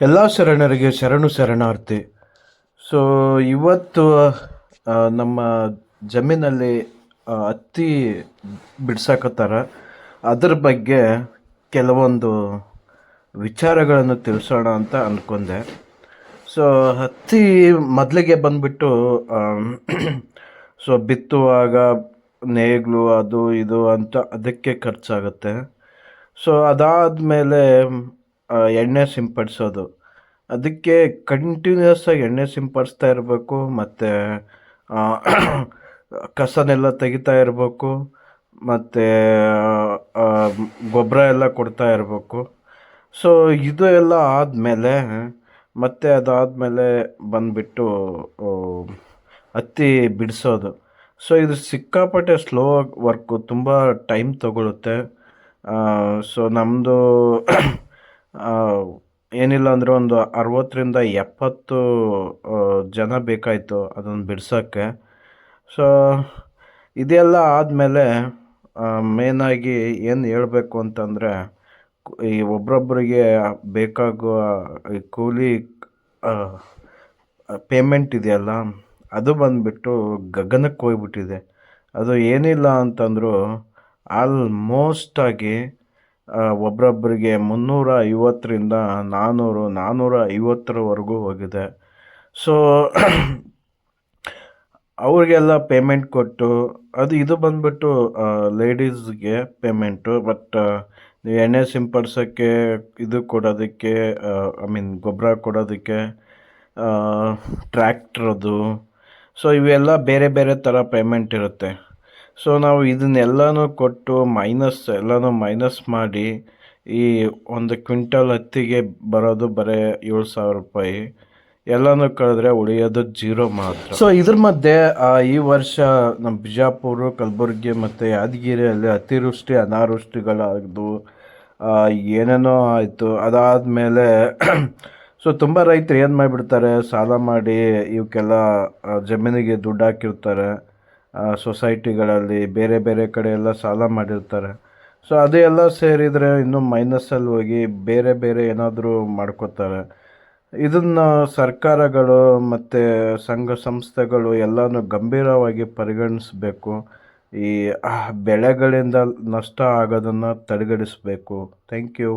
ಎಲ್ಲ ಶರಣರಿಗೆ ಶರಣು ಶರಣಾರ್ಥಿ. ಸೊ ಇವತ್ತು ನಮ್ಮ ಜಮೀನಲ್ಲಿ ಹತ್ತಿ ಬಿಡ್ಸಕತ್ತಾರ. ಅದ್ರ ಬಗ್ಗೆ ಕೆಲವೊಂದು ವಿಚಾರಗಳನ್ನು ತಿಳಿಸೋಣ ಅಂತ ಅಂದ್ಕೊಂಡೆ ಸೊ ಹತ್ತಿ ಮೊದಲಿಗೆ ಬಂದ್ಬಿಟ್ಟು ಸೊ, ಬಿತ್ತುವಾಗ ನೇಗ್ಲು, ಅದು ಇದು ಅಂತ ಅದಕ್ಕೆ ಖರ್ಚಾಗುತ್ತೆ. ಸೊ ಅದಾದಮೇಲೆ ಎಣ್ಣೆ ಸಿಂಪಡಿಸೋದು. ಅದಕ್ಕೆ ಕಂಟಿನ್ಯೂಸ್ ಆಗಿ ಎಣ್ಣೆ ಸಿಂಪಡಿಸ್ತಾ ಇರಬೇಕು, ಮತ್ತು ಕಸನೆಲ್ಲ ತೆಗಿತಾ ಇರಬೇಕು, ಮತ್ತು ಗೊಬ್ಬರ ಎಲ್ಲ ಕೊಡ್ತಾ ಇರಬೇಕು. ಸೊ ಇದು ಎಲ್ಲ ಆದಮೇಲೆ, ಮತ್ತೆ ಅದಾದಮೇಲೆ ಬಂದುಬಿಟ್ಟು ಹತ್ತಿ ಬಿಡಿಸೋದು. ಸೊ ಇದು ಸಿಕ್ಕಾಪಟ್ಟೆ ಸ್ಲೋ ವರ್ಕು ತುಂಬ ಟೈಮ್ ತಗೊಳುತ್ತೆ. ಸೊ ನಮ್ಮದು ಏನಿಲ್ಲ ಅಂದರೆ ಒಂದು ಅರವತ್ತರಿಂದ ಎಪ್ಪತ್ತು ಜನ ಬೇಕಾಯಿತು ಅದನ್ನು ಬಿಡ್ಸೋಕ್ಕೆ. ಸೊ ಇದೆಲ್ಲ ಆದಮೇಲೆ ಮೇನಾಗಿ ಏನು ಹೇಳಬೇಕು ಅಂತಂದರೆ, ಈ ಒಬ್ಬೊಬ್ಬರಿಗೆ ಬೇಕಾಗುವ ಈ ಕೂಲಿ ಪೇಮೆಂಟ್ ಇದೆಯಲ್ಲ, ಅದು ಬಂದುಬಿಟ್ಟು ಗಗನಕ್ಕೆ ಹೋಗ್ಬಿಟ್ಟಿದೆ. ಅದು ಏನಿಲ್ಲ ಅಂತಂದರೂ ಆಲ್ಮೋಸ್ಟ್ ಒಬ್ರೊಬ್ಬರಿಗೆ ಮುನ್ನೂರ ಐವತ್ತರಿಂದ ನಾನ್ನೂರು ನಾನ್ನೂರ ಐವತ್ತರವರೆಗೂ ಹೋಗಿದೆ. ಸೊ ಅವ್ರಿಗೆಲ್ಲ ಪೇಮೆಂಟ್ ಕೊಟ್ಟು, ಅದು ಇದು ಬಂದ್ಬಿಟ್ಟು ಲೇಡೀಸ್ಗೆ ಪೇಮೆಂಟು ಬಟ್ ಎಣ್ಣೆ ಸಿಂಪಡಿಸೋಕ್ಕೆ, ಇದು ಕೊಡೋದಕ್ಕೆ ಐ ಮೀನ್ ಗೊಬ್ಬರ ಕೊಡೋದಕ್ಕೆ ಟ್ರ್ಯಾಕ್ಟ್ರದು ಸೊ ಇವೆಲ್ಲ ಬೇರೆ ಬೇರೆ ಥರ ಪೇಮೆಂಟ್ ಇರುತ್ತೆ. ಸೊ ನಾವು ಇದನ್ನೆಲ್ಲನೂ ಕೊಟ್ಟು ಮೈನಸ್ ಎಲ್ಲನೂ ಮೈನಸ್ ಮಾಡಿ ಈ ಒಂದು ಕ್ವಿಂಟಲ್ ಹತ್ತಿಗೆ ಬರೋದು ಬರೀ ಏಳು ಸಾವಿರ ರೂಪಾಯಿ. ಎಲ್ಲನೂ ಕಳೆದ್ರೆ ಉಳಿಯೋದು ಜೀರೋ ಮಾತ್ರ. ಸೊ ಇದ್ರ ಮಧ್ಯೆ ಈ ವರ್ಷ ನಮ್ಮ ಬಿಜಾಪುರ, ಕಲಬುರಗಿ ಮತ್ತು ಯಾದಗಿರಿಯಲ್ಲಿ ಅತಿವೃಷ್ಟಿ, ಅನಾವೃಷ್ಟಿಗಳಾಗ್ದು ಏನೇನೋ ಆಯಿತು. ಅದಾದಮೇಲೆ ಸೊ ತುಂಬ ರೈತರು ಏನು ಮಾಡಿಬಿಡ್ತಾರೆ? ಸಾಲ ಮಾಡಿ ಇವಕ್ಕೆಲ್ಲ ಜಮೀನಿಗೆ ದುಡ್ಡು ಹಾಕಿರ್ತಾರೆ. ಸೊಸೈಟಿಗಳಲ್ಲಿ ಬೇರೆ ಬೇರೆ ಕಡೆ ಎಲ್ಲ ಸಾಲ ಮಾಡಿರ್ತಾರೆ. ಸೊ ಅದು ಎಲ್ಲ ಸೇರಿದರೆ ಇನ್ನೂ ಮೈನಸ್ಸಲ್ಲಿ ಹೋಗಿ ಬೇರೆ ಬೇರೆ ಏನಾದರೂ ಮಾಡ್ಕೋತಾರೆ. ಇದನ್ನು ಸರ್ಕಾರಗಳು ಮತ್ತು ಸಂಘ ಸಂಸ್ಥೆಗಳು ಎಲ್ಲನೂ ಗಂಭೀರವಾಗಿ ಪರಿಗಣಿಸಬೇಕು. ಈ ಬೆಳೆಗಳಿಂದ ನಷ್ಟ ಆಗೋದನ್ನು ತಡೆಗಡಿಸಬೇಕು ಥ್ಯಾಂಕ್ ಯು